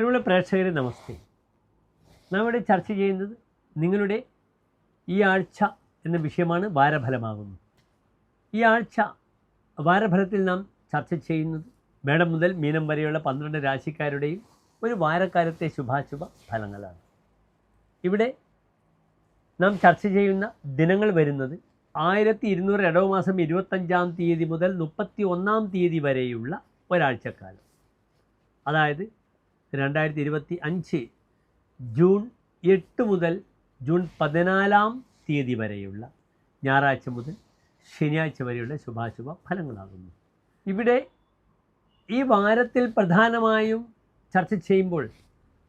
പ്രിയമുള്ള പ്രേക്ഷകരെ നമസ്തേ. നാം ഇവിടെ ചർച്ച ചെയ്യുന്നത് നിങ്ങളുടെ ഈ ആഴ്ച എന്ന വിഷയമാണ് വാരഫലമാകുന്നത് ഈ ആഴ്ച വാരഫലത്തിൽ നാം ചർച്ച ചെയ്യുന്നത് മേടം മുതൽ മീനം വരെയുള്ള പന്ത്രണ്ട് രാശിക്കാരുടെയും ഒരു വാരക്കാലത്തെ ശുഭാശുഭ ഫലങ്ങളാണ്. ഇവിടെ നാം ചർച്ച ചെയ്യുന്ന ദിനങ്ങൾ വരുന്നത് ആയിരത്തി ഇരുന്നൂറ് ഇടവമാസം ഇരുപത്തഞ്ചാം തീയതി മുതൽ മുപ്പത്തി ഒന്നാം തീയതി വരെയുള്ള ഒരാഴ്ചക്കാലം. അതായത് രണ്ടായിരത്തി ഇരുപത്തി അഞ്ച് ജൂൺ എട്ട് മുതൽ ജൂൺ പതിനാലാം തീയതി വരെയുള്ള ഞായറാഴ്ച മുതൽ ശനിയാഴ്ച വരെയുള്ള ശുഭാശുഭ ഫലങ്ങളാകുന്നു. ഇവിടെ ഈ വാരത്തിൽ പ്രധാനമായും ചർച്ച ചെയ്യുമ്പോൾ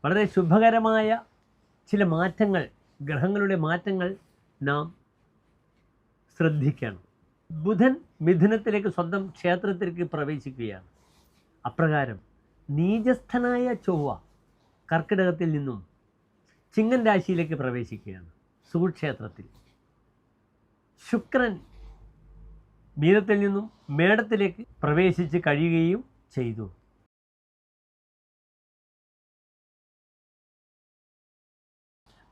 വളരെ ശുഭകരമായ ചില മാറ്റങ്ങൾ ഗ്രഹങ്ങളുടെ മാറ്റങ്ങൾ നാം ശ്രദ്ധിക്കണം. ബുധൻ മിഥുനത്തിലേക്ക് സ്വന്തം ക്ഷേത്രത്തിലേക്ക് പ്രവേശിക്കുകയാണ്. അപ്രകാരം നീചസ്ഥനായ ചൊവ്വ കർക്കിടകത്തിൽ നിന്നും ചിങ്ങൻ രാശിയിലേക്ക് പ്രവേശിക്കുകയാണ് സുക്ഷേത്രത്തിൽ ശുക്രൻ മീനത്തിൽ നിന്നും മേടത്തിലേക്ക് പ്രവേശിച്ച് കഴിയുകയും ചെയ്തു.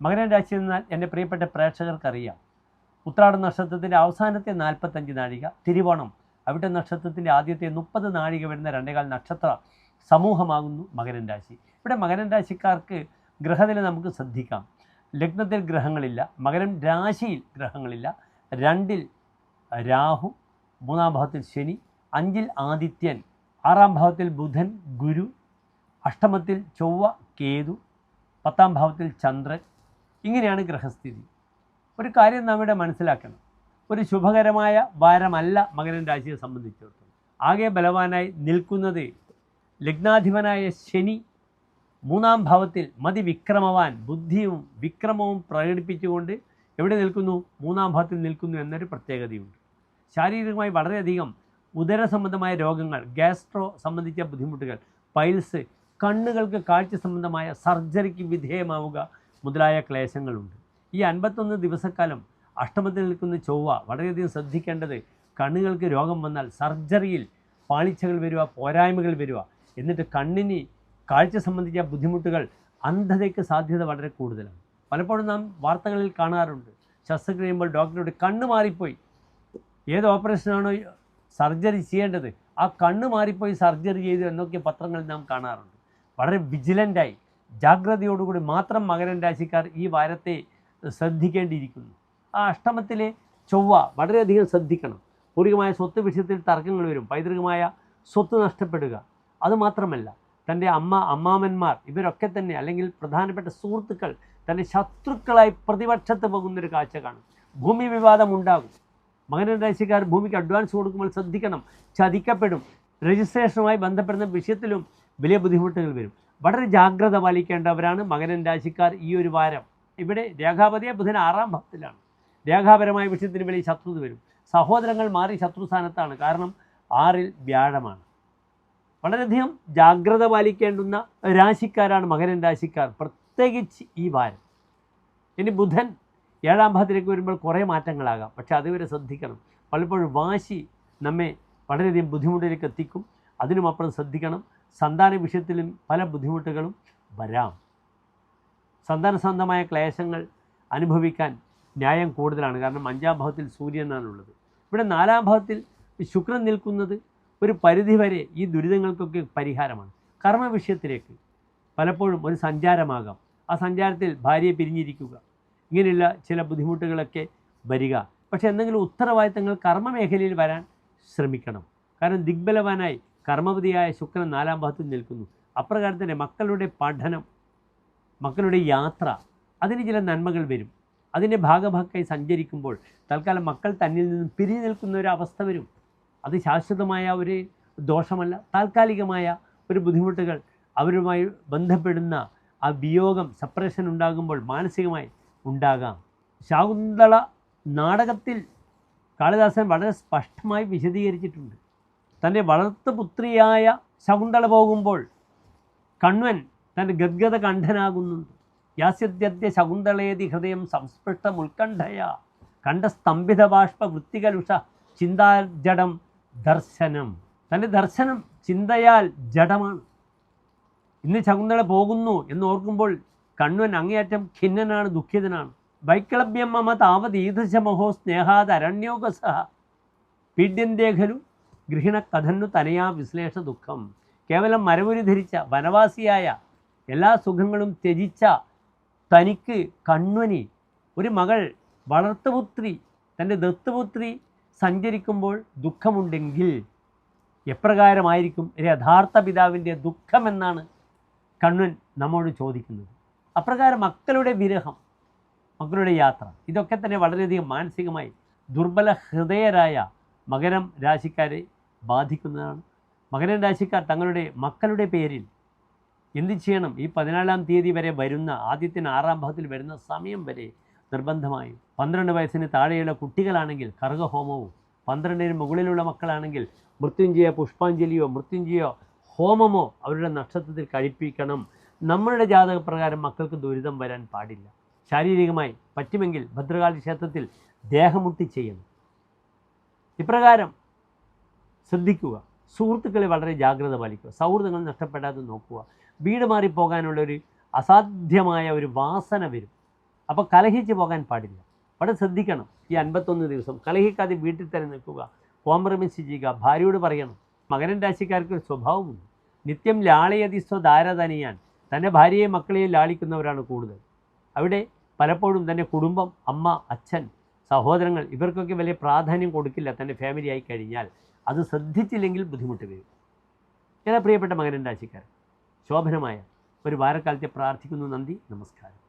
മകരൻ രാശി എന്നാൽ എന്റെ പ്രിയപ്പെട്ട പ്രേക്ഷകർക്കറിയാം. ഉത്രാട നക്ഷത്രത്തിന്റെ അവസാനത്തെ നാൽപ്പത്തഞ്ച് നാഴിക തിരുവോണം. അവിട്ട നക്ഷത്രത്തിന്റെ ആദ്യത്തെ മുപ്പത് നാഴിക വരുന്ന രണ്ടേകാൽ നക്ഷത്ര. സമൂഹമാകുന്നു മകരൻ രാശി. ഇവിടെ മകരൻ രാശിക്കാർക്ക് ഗ്രഹനില നമുക്ക് ശ്രദ്ധിക്കാം. ലഗ്നത്തിൽ ഗ്രഹങ്ങളില്ല മകരം രാശിയിൽ ഗ്രഹങ്ങളില്ല. രണ്ടിൽ രാഹു മൂന്നാം ഭാവത്തിൽ ശനി അഞ്ചിൽ ആദിത്യൻ ആറാം ഭാവത്തിൽ ബുധൻ ഗുരു അഷ്ടമത്തിൽ ചൊവ്വ കേതു പത്താം ഭാവത്തിൽ ചന്ദ്രൻ. ഇങ്ങനെയാണ് ഗ്രഹസ്ഥിതി. ഒരു കാര്യം നാം ഇവിടെ മനസ്സിലാക്കണം. ഒരു ശുഭകരമായ വാരമല്ല മകരൻ രാശിയെ സംബന്ധിച്ചിടത്തോളം. ആകെ ബലവാനായി നിൽക്കുന്നത് ലഗ്നാധിപനായ ശനി മൂന്നാം ഭാവത്തിൽ മതിവിക്രമവാൻ ബുദ്ധിയും വിക്രമവും പ്രകടിപ്പിച്ചുകൊണ്ട് എവിടെ നിൽക്കുന്നു? മൂന്നാം ഭാവത്തിൽ നിൽക്കുന്നു എന്നൊരു പ്രത്യേകതയുണ്ട്. ശാരീരികമായി വളരെയധികം ഉദര സംബന്ധമായ രോഗങ്ങൾ ഗ്യാസ്ട്രോ സംബന്ധിച്ച ബുദ്ധിമുട്ടുകൾ പൈൽസ് കണ്ണുകൾക്ക് കാഴ്ച സംബന്ധമായ സർജറിക്ക് വിധേയമാവുക മുതലായ ക്ലേശങ്ങളുണ്ട്. ഈ അൻപത്തൊന്ന് ദിവസക്കാലം അഷ്ടമത്തിൽ നിൽക്കുന്ന ചൊവ്വ വളരെയധികം ശ്രദ്ധിക്കേണ്ടത് കണ്ണുകൾക്ക് രോഗം വന്നാൽ സർജറിയിൽ പാളിച്ചകൾ വരിക പോരായ്മകൾ വരിക എന്നിട്ട് കണ്ണിന് കാഴ്ച സംബന്ധിച്ച ബുദ്ധിമുട്ടുകൾ അന്ധതയ്ക്ക് സാധ്യത വളരെ കൂടുതലാണ്. പലപ്പോഴും നാം വാർത്തകളിൽ കാണാറുണ്ട്. ശസ്ത്രക്രിയ ചെയ്യുമ്പോൾ ഡോക്ടറുടെ കണ്ണ് മാറിപ്പോയി. ഏത് ഓപ്പറേഷനാണോ സർജറി ചെയ്യേണ്ടത്? ആ കണ്ണ് മാറിപ്പോയി സർജറി ചെയ്തു എന്നൊക്കെ പത്രങ്ങളിൽ നാം കാണാറുണ്ട്. വളരെ വിജിലന്റായി. ജാഗ്രതയോടുകൂടി മാത്രം മകരൻ രാശിക്കാർ ഈ വാരത്തെ ശ്രദ്ധിക്കേണ്ടിയിരിക്കുന്നു. ആ അഷ്ടമത്തിലെ ചൊവ്വ വളരെയധികം ശ്രദ്ധിക്കണം. പൂർവികമായ സ്വത്ത് വിഷയത്തിൽ തർക്കങ്ങൾ വരും. പൈതൃകമായ സ്വത്ത് നഷ്ടപ്പെടുക. അതുമാത്രമല്ല തന്റെ അമ്മ അമ്മാമന്മാർ ഇവരൊക്കെ തന്നെ അല്ലെങ്കിൽ പ്രധാനപ്പെട്ട സുഹൃത്തുക്കൾ തന്റെ ശത്രുക്കളായി പ്രതിപക്ഷത്ത് പോകുന്നൊരു കാഴ്ച കാണും. ഭൂമി വിവാദം ഉണ്ടാകും. മകരൻ രാശിക്കാർ ഭൂമിക്ക് അഡ്വാൻസ് കൊടുക്കുമ്പോൾ ശ്രദ്ധിക്കണം ചതിക്കപ്പെടും രജിസ്ട്രേഷനുമായി ബന്ധപ്പെടുന്ന വിഷയത്തിലും വലിയ ബുദ്ധിമുട്ടുകൾ വരും. വളരെ ജാഗ്രത പാലിക്കേണ്ടവരാണ് മകനൻ രാശിക്കാർ ഈ ഒരു വാരം. ഇവിടെ രേഖാപതിയെ ബുധൻ ആറാം ഭാവത്തിലാണ്. രേഖാപരമായ വിഷയത്തിന് വലിയ ശത്രുത വരും. സഹോദരങ്ങൾ മാറി ശത്രുസ്ഥാനത്താണ്. കാരണം ആറിൽ വ്യാഴമാണ്. വളരെയധികം ജാഗ്രത പാലിക്കേണ്ടുന്ന രാശിക്കാരാണ് മകരൻ രാശിക്കാർ. പ്രത്യേകിച്ച് ഈ വാരം. ഇനി ബുധൻ ഏഴാം ഭാഗത്തിലേക്ക് വരുമ്പോൾ കുറേ മാറ്റങ്ങളാകാം. പക്ഷെ അതുവരെ ശ്രദ്ധിക്കണം. പലപ്പോഴും വാശി നമ്മെ വളരെയധികം ബുദ്ധിമുട്ടിലേക്ക് എത്തിക്കും. അതിനുമപ്പുറം ശ്രദ്ധിക്കണം. സന്താന വിഷയത്തിലും പല ബുദ്ധിമുട്ടുകളും വരാം. സന്താന സംബന്ധമായ ക്ലേശങ്ങൾ അനുഭവിക്കാൻ ന്യായം കൂടുതലാണ്. കാരണം അഞ്ചാം ഭാവത്തിൽ സൂര്യനാണുള്ളത്. ഇവിടെ നാലാം ഭാവത്തിൽ ശുക്രൻ നിൽക്കുന്നത് ഒരു പരിധിവരെ ഈ ദുരിതങ്ങൾക്കൊക്കെ പരിഹാരമാണ്. കർമ്മ വിഷയത്തിലേക്ക് പലപ്പോഴും ഒരു സഞ്ചാരമാകാം. ആ സഞ്ചാരത്തിൽ ഭാര്യയെ പിരിഞ്ഞിരിക്കുക. ഇങ്ങനെയുള്ള ചില ബുദ്ധിമുട്ടുകളൊക്കെ വരിക. പക്ഷേ എന്തെങ്കിലും ഉത്തരവാദിത്തങ്ങൾ കർമ്മമേഖലയിൽ വരാൻ ശ്രമിക്കണം. കാരണം ദിഗ്ബലവാനായി കർമ്മപതിയായ ശുക്രൻ നാലാം ഭാഗത്തിൽ നിൽക്കുന്നു. അപ്രകാരം തന്നെ മക്കളുടെ പഠനം മക്കളുടെ യാത്ര അതിന് ചില നന്മകൾ വരും. അതിന്റെ ഭാഗഭാക്കായി സഞ്ചരിക്കുമ്പോൾ തൽക്കാലം മക്കൾ തന്നിൽ നിന്നും പിരിഞ്ഞു നിൽക്കുന്ന ഒരു അവസ്ഥ വരും. അത് ശാശ്വതമായ ഒരു ദോഷമല്ല. താൽക്കാലികമായ ഒരു ബുദ്ധിമുട്ടുകൾ അവരുമായി ബന്ധപ്പെടുന്ന ആ വിയോഗം സെപ്പറേഷൻ ഉണ്ടാകുമ്പോൾ മാനസികമായി ഉണ്ടാകാം. ശാകുന്തള നാടകത്തിൽ കാളിദാസൻ വളരെ സ്പഷ്ടമായി വിശദീകരിച്ചിട്ടുണ്ട്. തന്റെ വളർത്തുപുത്രിയായ ശകുന്തള പോകുമ്പോൾ കണ്വൻ തന്റെ ഗദ്ഗത കണ്ഠനാകുന്നുണ്ട് യാസ്യദ്യ ശകുന്തളേതി ഹൃദയം സംസ്പൃഷ്ടം ഉത്കണ്ഠയ കണ്ഠസ്തംഭിത ബാഷ്പ വൃത്തികലുഷ ചിന്താജടം ദർശനം. തന്റെ ദർശനം ചിന്തയാൽ ജഡമാണ്. ഇന്ന് ശകുന്തള പോകുന്നു എന്ന് ഓർക്കുമ്പോൾ കണ്ണുവൻ അങ്ങേയറ്റം ഖിന്നനാണ് ദുഃഖിതനാണ്. വൈക്ലഭ്യം മമ താവത് ഈദൃശമഹോ സ്നേഹാത് അരണ്യോകസഹ. പീഡ്യന്തേഖലു ഗൃഹിണ കഥന്നു തനയാ വിശ്ലേഷ ദുഃഖം. കേവലം മരവുരി ധരിച്ച വനവാസിയായ എല്ലാ സുഖങ്ങളും ത്യജിച്ച തനിക്ക് കണ്വനി ഒരു മകൾ വളർത്തുപുത്രി തന്റെ ദത്തുപുത്രി സഞ്ചരിക്കുമ്പോൾ ദുഃഖമുണ്ടെങ്കിൽ എപ്രകാരമായിരിക്കും യഥാർത്ഥ പിതാവിന്റെ ദുഃഖമെന്നാണ് കണ്ണൻ നമ്മോട് ചോദിക്കുന്നത്. അപ്രകാരം മക്കളുടെ വിരഹം മക്കളുടെ യാത്ര ഇതൊക്കെ തന്നെ വളരെയധികം മാനസികമായി ദുർബല ഹൃദയരായ മകരം രാശിക്കാരെ ബാധിക്കുന്നതാണ്. മകരം രാശിക്കാർ തങ്ങളുടെ മക്കളുടെ പേരിൽ എന്ത് ചെയ്യണം? ഈ പതിനാലാം തീയതി വരെ വരുന്ന ആദ്യത്തിന് ആറാം ഭാഗത്തിൽ വരുന്ന സമയം വരെ നിർബന്ധമായും. പന്ത്രണ്ട് വയസ്സിന് താഴെയുള്ള കുട്ടികളാണെങ്കിൽ കർഗഹോമവും പന്ത്രണ്ടിന് മുകളിലുള്ള മക്കളാണെങ്കിൽ മൃത്യുഞ്ജയ പുഷ്പാഞ്ജലിയോ മൃത്യുഞ്ജയോ ഹോമമോ അവരുടെ നക്ഷത്രത്തിൽ കഴിപ്പിക്കണം. നമ്മളുടെ ജാതകപ്രകാരം മക്കൾക്ക് ദുരിതം വരാൻ പാടില്ല. ശാരീരികമായി പറ്റുമെങ്കിൽ ഭദ്രകാളി ക്ഷേത്രത്തിൽ ദേഹമുട്ടി ചെയ്യണം. ഇപ്രകാരം ശ്രദ്ധിക്കുക. സുഹൃത്തുക്കളെ വളരെ ജാഗ്രത പാലിക്കുക. സൗഹൃദങ്ങൾ നഷ്ടപ്പെടാതെ നോക്കുക. വീട് മാറിപ്പോകാനുള്ളൊരു അസാധ്യമായ ഒരു വാസന വരും. അപ്പോൾ കലഹിച്ച് പോകാൻ പാടില്ല. വളരെ ശ്രദ്ധിക്കണം ഈ അൻപത്തൊന്ന് ദിവസം. കലഹിക്കാതെ വീട്ടിൽ തന്നെ നിൽക്കുക. കോംപ്രമൈസ് ചെയ്യുക. ഭാര്യയോട് പറയണം. മകരൻ രാശിക്കാർക്ക് ഒരു സ്വഭാവമുണ്ട്. നിത്യം ലാളയതിസ്വ ധാരധനിയാൻ തന്റെ ഭാര്യയെയും മക്കളെയും ലാളിക്കുന്നവരാണ് കൂടുതൽ. അവിടെ പലപ്പോഴും തന്റെ കുടുംബം അമ്മ അച്ഛൻ സഹോദരങ്ങൾ ഇവർക്കൊക്കെ വലിയ പ്രാധാന്യം കൊടുക്കില്ല തന്റെ ഫാമിലി ആയി കഴിഞ്ഞാൽ. അത് ശ്രദ്ധിച്ചില്ലെങ്കിൽ ബുദ്ധിമുട്ട് വരും. ഏതാ പ്രിയപ്പെട്ട മകരൻ രാശിക്കാരൻ ശോഭനമായ ഒരു വാരക്കാലത്തെ പ്രാർത്ഥിക്കുന്നു നന്ദി നമസ്കാരം.